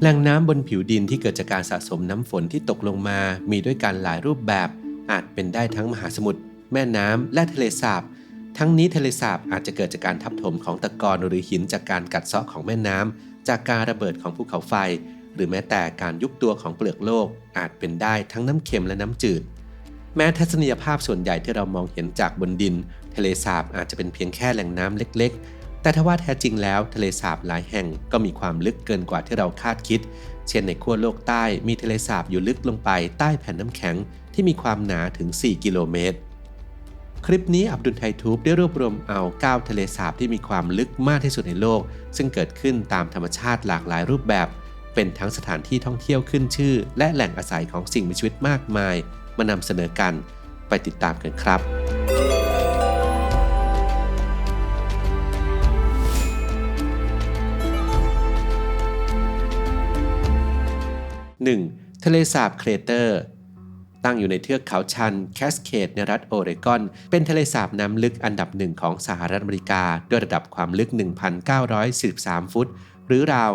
แหล่งน้ำบนผิวดินที่เกิดจากการสะสมน้ำฝนที่ตกลงมา มีด้วยกันหลายรูปแบบ อาจเป็นได้ทั้งมหาสมุทร แม่น้ำ และทะเลสาบ ทั้งนี้ทะเลสาบอาจจะเกิดจากการทับถมของตะกอนหรือหินจากการกัดเซาะของแม่น้ำ จากการระเบิดของภูเขาไฟ หรือแม้แต่การยุบตัวของเปลือกโลก อาจเป็นได้ทั้งน้ำเค็มและน้ำจืด แม้ทัศนียภาพส่วนใหญ่ที่เรามองเห็นจากบนดิน ทะเลสาบอาจจะเป็นเพียงแค่แหล่งน้ำเล็ก แต่ถ้าว่าแท้จริงแล้วทะเลสาบหลายแห่งก็มีความลึกเกินกว่าที่เราคาดคิด เช่นในขั้วโลกใต้มีทะเลสาบอยู่ลึกลงไปใต้แผ่นน้ำแข็งที่มีความหนาถึง 4 กิโลเมตร คลิปนี้อับดุลไททูบได้รวบรวมเอา 9 ทะเลสาบที่มีความลึกมากที่สุดในโลก ซึ่งเกิดขึ้นตามธรรมชาติหลากหลายรูปแบบ เป็นทั้งสถานที่ท่องเที่ยวขึ้นชื่อ และแหล่งอาศัยของสิ่งมีชีวิตมากมาย มานำเสนอกัน ไปติดตามกันครับ 1. ทะเลสาบเครเตอร์ ตั้งอยู่ในเทือกเขาชันแคสเคดในรัฐโอเรกอน เป็นทะเลสาบน้ำลึกอันดับหนึ่งของสหรัฐอเมริกา ด้วยระดับความลึก 1,943 ฟุต หรือราว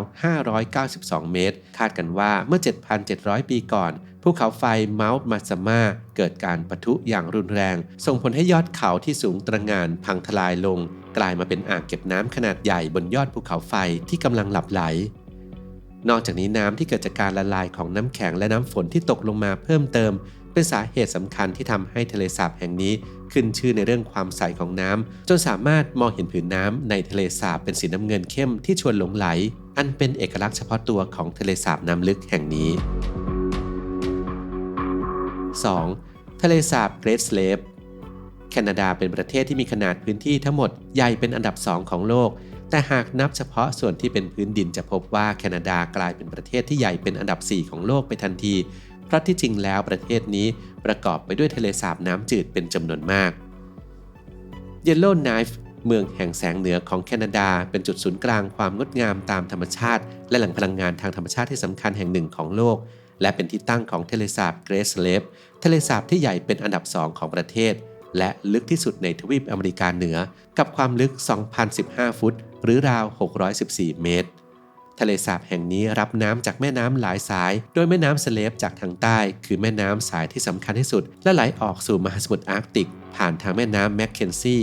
592 เมตร คาดกันว่าเมื่อ 7,700 ปีก่อนภูเขาไฟเมาส์มาซามาเกิดการปะทุอย่างรุนแรง ส่งผลให้ยอดเขาที่สูงตระงานพังทลายลง กลายมาเป็นอ่างเก็บน้ำขนาดใหญ่บนยอดภูเขาไฟที่กำลังหลับไหล นอกจากนี้น้ำที่เกิดจากการละลายของน้ำแข็งและน้ำฝนที่ตกลงมาเพิ่มเติม เป็นสาเหตุสำคัญที่ทำให้ทะเลสาบแห่งนี้ขึ้นชื่อในเรื่องความใสของน้ำจนสามารถมองเห็นผืนน้ำในทะเลสาบเป็นสีน้ำเงินเข้มที่ชวนหลงไหล อันเป็นเอกลักษณ์เฉพาะตัวของทะเลสาบน้ำลึกแห่งนี้ 2. ทะเลสาบเกรทสเลฟแคนาดาเป็นประเทศที่มีขนาดพื้นที่ทั้งหมดใหญ่เป็นอันดับสองของโลก แต่หากนับเฉพาะส่วนที่เป็นพื้นดินจะพบว่าแคนาดากลายเป็นประเทศที่ใหญ่เป็นอันดับ 4 ของโลกไปทันที เพราะที่จริงแล้วประเทศนี้ประกอบไปด้วยทะเลสาบน้ำจืดเป็นจำนวนมาก Yellow Knife เมืองแห่งแสงเหนือของแคนาดา เป็นจุดศูนย์กลางความงดงามตามธรรมชาติ และแหล่งพลังงานทางธรรมชาติที่สำคัญแห่งหนึ่งของโลก และเป็นที่ตั้งของทะเลสาบเกรสเลฟทะเลสาบที่ใหญ่เป็นอันดับสองของประเทศ และลึกที่สุดในทวีปอเมริกาเหนือ กับความลึก 2,015 ฟุต หรือราว 614 เมตร ทะเลสาบแห่งนี้รับน้ำจากแม่น้ำหลายสาย โดยแม่น้ำสเลฟจากทางใต้ คือแม่น้ำสายที่สำคัญที่สุด และไหลออกสู่มหาสมุทรอาร์กติก ผ่านทางแม่น้ำแมคเคนซี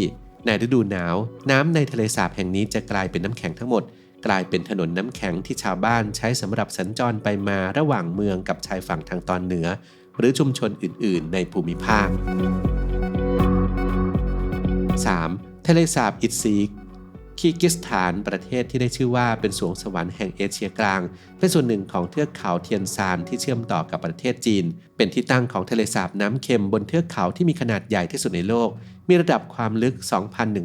ในฤดูหนาว น้ำในทะเลสาบแห่งนี้จะกลายเป็นน้ำแข็งทั้งหมด กลายเป็นถนนน้ำแข็งที่ชาวบ้านใช้สำหรับสัญจรไปมาระหว่างเมืองกับชายฝั่งทางตอนเหนือ หรือชุมชนอื่น ๆ ในภูมิภาค 3. ทะเลสาบอิตซีกคีกิสถานประเทศที่ได้ชื่อว่าเป็นสวงสวรรค์แห่งเอเชียกลาง เป็นส่วนหนึ่งของเทือกเขาเทียนซานที่เชื่อมต่อกับประเทศจีน เป็นที่ตั้งของทะเลสาบน้ำเค็มบนเทือกเขาที่มีขนาดใหญ่ที่สุดในโลก มีระดับความลึก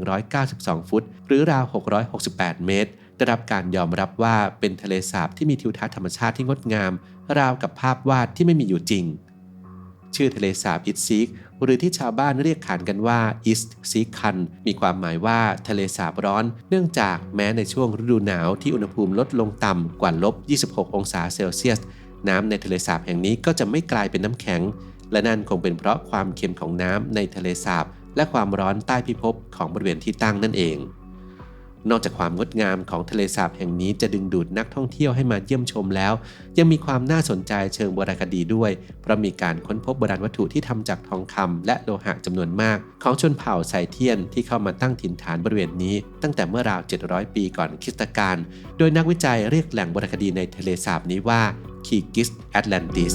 2,192 ฟุต หรือราว 668 เมตร ได้รับการยอมรับว่าเป็นทะเลสาบที่มีทิวทัศน์ธรรมชาติที่งดงาม ราวกับภาพวาดที่ไม่มีอยู่จริง ชื่อทะเลสาบอิตซิก หรือที่ชาวบ้านเรียกขานกันว่าอิสซิคันมีความหมายว่าทะเลสาบร้อน เนื่องจากแม้ในช่วงฤดูหนาวที่อุณหภูมิลดลงต่ำกว่าลบ 26 องศาเซลเซียส น้ำในทะเลสาบแห่งนี้ก็จะไม่กลายเป็นน้ำแข็ง และนั่นคงเป็นเพราะความเค็มของน้ำในทะเลสาบและความร้อนใต้พิภพของบริเวณที่ตั้งนั่นเอง นอกจากความงดงามของทะเลสาบแห่งนี้จะดึงดูดนักท่องเที่ยวให้มาเยี่ยมชมแล้ว ยังมีความน่าสนใจเชิงโบราณคดีด้วย เพราะมีการค้นพบโบราณวัตถุที่ทำจากทองคำและโลหะจำนวนมาก ของชนเผ่าไซเทียนที่เข้ามาตั้งถิ่นฐานบริเวณนี้ ตั้งแต่เมื่อราว 700 ปีก่อนคริสตกาลโดยนักวิจัยเรียกแหล่งโบราณคดีในทะเลสาบนี้ว่าคีกิสแอตแลนติส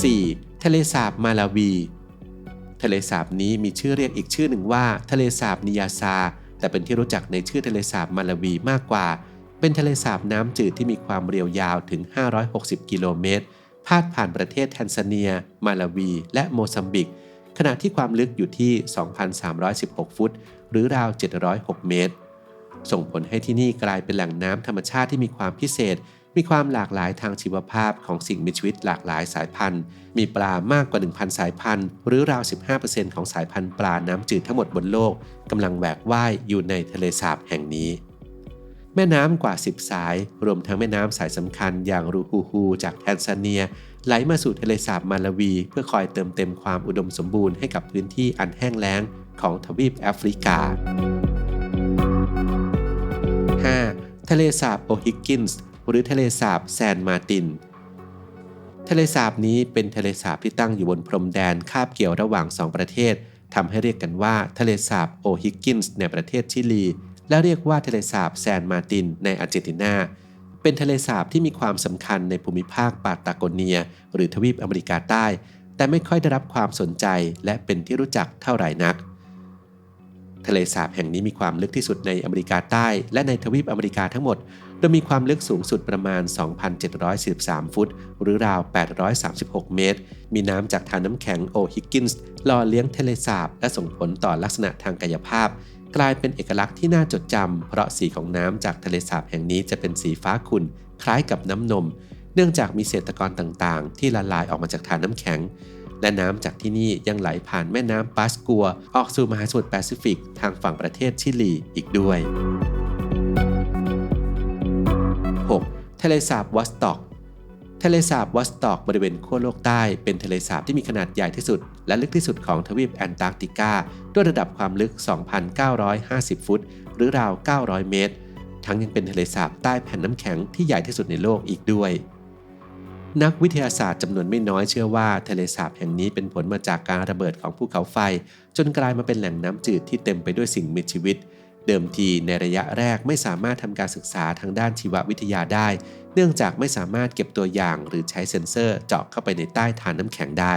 4. ทะเลสาบมาลาวี ทะเลสาบนี้มีชื่อเรียกอีกชื่อหนึ่งว่า ทะเลสาบนิยาซา แต่เป็นที่รู้จักในชื่อทะเลสาบมาลาวีมากกว่า เป็นทะเลสาบน้ำจืดที่มีความเรียวยาวถึง 560 กิโลเมตร พาดผ่านประเทศแทนซาเนีย มาลาวี และโมซัมบิก ขณะที่ความลึกอยู่ที่ 2,316 ฟุต หรือราว 706 เมตร ส่งผลให้ที่นี่กลายเป็นแหล่งน้ำธรรมชาติที่มีความพิเศษ มีความหลากหลายทางชีวภาพของสิ่งมีชีวิตหลากหลายสายพันธุ์ มีปลามากกว่า 1,000 สายพันธุ์ หรือราว 15%ของสายพันธุ์ปลาน้ำจืดทั้งหมดบนโลกกำลังแหวกว่ายอยู่ในทะเลสาบแห่งนี้ แม่น้ำกว่า 10 สาย รวมทั้งแม่น้ำสายสำคัญอย่างรูฮูฮูจากแทนซาเนีย ไหลมาสู่ทะเลสาบมาลาวี เพื่อคอยเติมเต็มความอุดมสมบูรณ์ให้กับพื้นที่อันแห้งแล้งของทวีปแอฟริกา 5. ทะเลสาบโอฮิกกินส์ หรือทะเลสาบแซนมาติน ทะเลสาบนี้เป็นทะเลสาบที่ตั้งอยู่บนพรมแดนคาบเกี่ยวระหว่างสองประเทศทำให้เรียกกันว่าทะเลสาบโอฮิกกินส์ในประเทศชิลี และเรียกว่าทะเลสาบแซนมาตินในอาร์เจนตินา เป็นทะเลสาบที่มีความสำคัญในภูมิภาคปาตาโกเนีย หรือทวีปอเมริกาใต้ แต่ไม่ค่อยได้รับความสนใจและเป็นที่รู้จักเท่าไหร่นัก ทะเลสาบแห่งนี้มีความลึกที่สุดในอเมริกาใต้ และในทวีปอเมริกาทั้งหมด โดยมีความลึกสูงสุดประมาณ 2,743 ฟุต หรือราว 836 เมตร มีน้ำจากทานน้ำแข็งโอฮิกกินส์หล่อเลี้ยงทะเลสาบ และส่งผลต่อลักษณะทางกายภาพ กลายเป็นเอกลักษณ์ที่น่าจดจำเพราะสีของน้ำจากทะเลสาบแห่งนี้จะเป็นสีฟ้าขุ่นคล้ายกับน้ำนม เนื่องจากมีเศษตะกอนต่างๆ ที่ละลายออกมาจากทานน้ำแข็ง และน้ำจากที่นี่ยังไหลผ่านแม่น้ำปาสกัว ออกสู่มหาสมุทรแปซิฟิกทางฝั่งประเทศชิลีอีกด้วย 6. ทะเลสาบวอสต็อกทะเลสาบวอสต็อกบริเวณขั้วโลกใต้ เป็นทะเลสาบที่มีขนาดใหญ่ที่สุด และลึกที่สุดของทวีปแอนตาร์กติกา ด้วยระดับความลึก 2,950 ฟุต หรือราว 900 เมตร ทั้งยังเป็นทะเลสาบใต้แผ่นน้ำแข็งที่ใหญ่ที่สุดในโลกอีกด้วย นักวิทยาศาสตร์จำนวนไม่น้อยเชื่อว่าทะเลสาบแห่งนี้เป็นผลมาจากการระเบิดของภูเขาไฟ จนกลายมาเป็นแหล่งน้ำจืดที่เต็มไปด้วยสิ่งมีชีวิต เดิมทีในระยะแรกไม่สามารถทำการศึกษาทางด้านชีววิทยาได้ เนื่องจากไม่สามารถเก็บตัวอย่างหรือใช้เซ็นเซอร์เจาะเข้าไปในใต้ฐานน้ำแข็งได้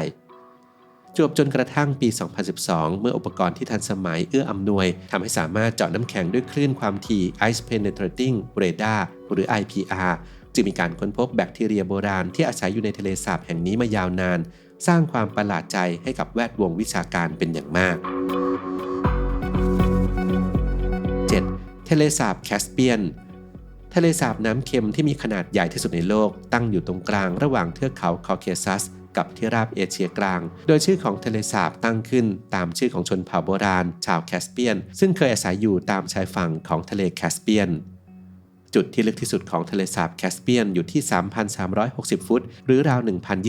จวบจนกระทั่งปี 2012 เมื่ออุปกรณ์ที่ทันสมัยเอื้ออำนวยทำให้สามารถเจาะน้ำแข็งด้วยคลื่นความถี่ Ice Penetrating Radar หรือ IPR จึงมีการค้นพบแบคทีเรียโบราณที่อาศัยอยู่ในทะเลสาบแห่งนี้มายาวนาน สร้างความประหลาดใจให้กับแวดวงวิชาการเป็นอย่างมาก 7. ทะเลสาบแคสเปียน ทะเลสาบน้ำเค็มที่มีขนาดใหญ่ที่สุดในโลก ตั้งอยู่ตรงกลางระหว่างเทือกเขาคอเคซัส กับที่ราบเอเชียกลาง โดยชื่อของทะเลสาบตั้งขึ้นตามชื่อของชนเผ่าโบราณ ชาวแคสเปียน ซึ่งเคยอาศัยอยู่ตามชายฝั่งของทะเลแคสเปียน จุดที่ลึกที่สุดของทะเลสาบแคสเปียนอยู่ที่ 3,360 ฟุต หรือราว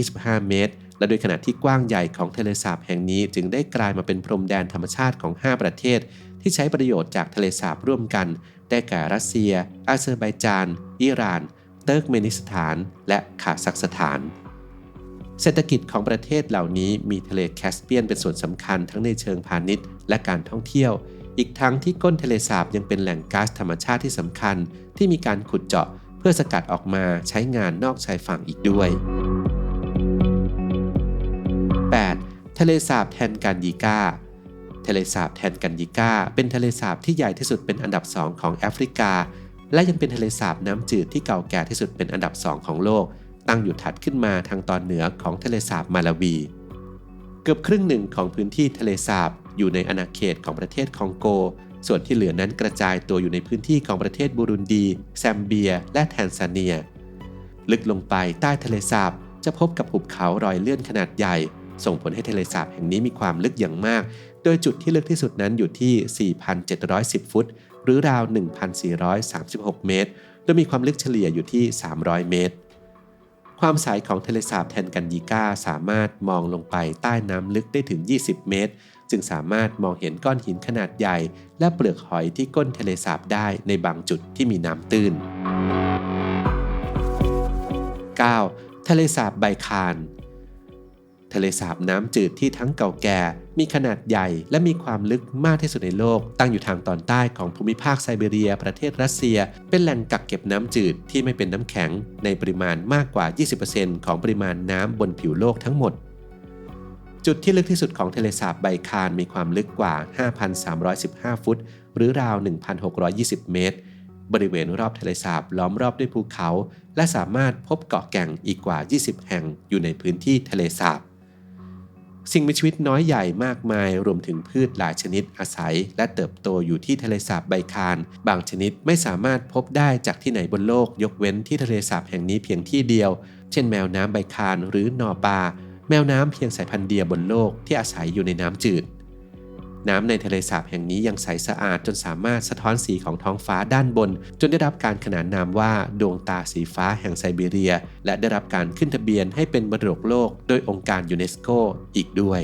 1,025 เมตร และโดยขนาดที่กว้างใหญ่ของทะเลสาบแห่งนี้จึงได้กลายมาเป็นพรมแดนธรรมชาติของ 5 ประเทศ ที่ใช้ประโยชน์จากทะเลสาบร่วมกัน ได้แก่รัสเซีย อาเซอร์ไบจาน อิหร่าน เติร์กเมนิสถาน และคาซัคสถานเศรษฐกิจของประเทศเหล่านี้มีทะเลแคสเปียนเป็นส่วนสำคัญทั้งในเชิงพาณิชย์และการท่องเที่ยว อีกทั้งที่ก้นทะเลสาบยังเป็นแหล่งก๊าซธรรมชาติที่สำคัญ ที่มีการขุดเจาะเพื่อสกัดออกมาใช้งานนอกชายฝั่งอีกด้วย 8. ทะเลสาบแทนกันยิกาทะเลสาบแทนกันยิกาเป็นทะเลสาบที่ใหญ่ที่สุดเป็นอันดับสองของแอฟริกา และยังเป็นทะเลสาบน้ำจืดที่เก่าแก่ที่สุดเป็นอันดับสองของโลก ตั้งอยู่ถัดขึ้นมาทางตอนเหนือของทะเลสาบมาลาวี เกือบครึ่งหนึ่งของพื้นที่ทะเลสาบ อยู่ในอาณาเขตของประเทศคองโก ส่วนที่เหลือนั้นกระจายตัวอยู่ในพื้นที่ของประเทศบูรุนดี แซมเบีย และแทนซาเนีย ลึกลงไปใต้ทะเลสาบจะพบกับหุบเขารอยเลื่อนขนาดใหญ่ ส่งผลให้ทะเลสาบแห่งนี้มีความลึกอย่างมาก โดยจุดที่ลึกที่สุดนั้นอยู่ที่ 4,710 ฟุต หรือราว 1,436 เมตร โดยมีความลึกเฉลี่ยอยู่ที่ 300 เมตร ความใสของทะเลสาบแทนกันยีกาสามารถมองลงไปใต้น้ำลึกได้ถึง 20 เมตร จึงสามารถมองเห็นก้อนหินขนาดใหญ่ และเปลือกหอยที่ก้นทะเลสาบได้ในบางจุดที่มีน้ำตื้น 9. ทะเลสาบไบคาน ทะเลสาบน้ำจืดที่ทั้งเก่าแก่ มีขนาดใหญ่ และมีความลึกมากที่สุดในโลก ตั้งอยู่ทางตอนใต้ของภูมิภาคไซบีเรีย ประเทศรัสเซีย เป็นแหล่งกักเก็บน้ำจืดที่ไม่เป็นน้ำแข็ง ในปริมาณมากกว่า 20%ของปริมาณน้ำบนผิวโลกทั้งหมด จุดที่ลึกที่สุดของทะเลสาบไบคานมีความลึกกว่า 5,315 ฟุต หรือราว 1,620 เมตร บริเวณรอบทะเลสาบล้อมรอบด้วยภูเขา และสามารถพบเกาะแก่งอีกกว่า 20 แห่งอยู่ในพื้นที่ทะเลสาบ สิ่งมีชีวิตน้อยใหญ่มากมาย รวมถึงพืชหลายชนิดอาศัย และเติบโตอยู่ที่ทะเลสาบไบคานบางชนิดไม่สามารถพบได้จากที่ไหนบนโลก ยกเว้นที่ทะเลสาบแห่งนี้เพียงที่เดียว เช่นแมวน้ำไบคานหรือนอปา แมวน้ำเพียงสายพันธุ์เดียวบนโลกที่อาศัยอยู่ในน้ำจืด น้ำในทะเลสาบแห่งนี้ยังใสสะอาดจนสามารถสะท้อนสีของท้องฟ้าด้านบน จนได้รับการขนานนามว่าดวงตาสีฟ้าแห่งไซบีเรีย และได้รับการขึ้นทะเบียนให้เป็นมรดกโลก โดยองค์การยูเนสโกอีกด้วย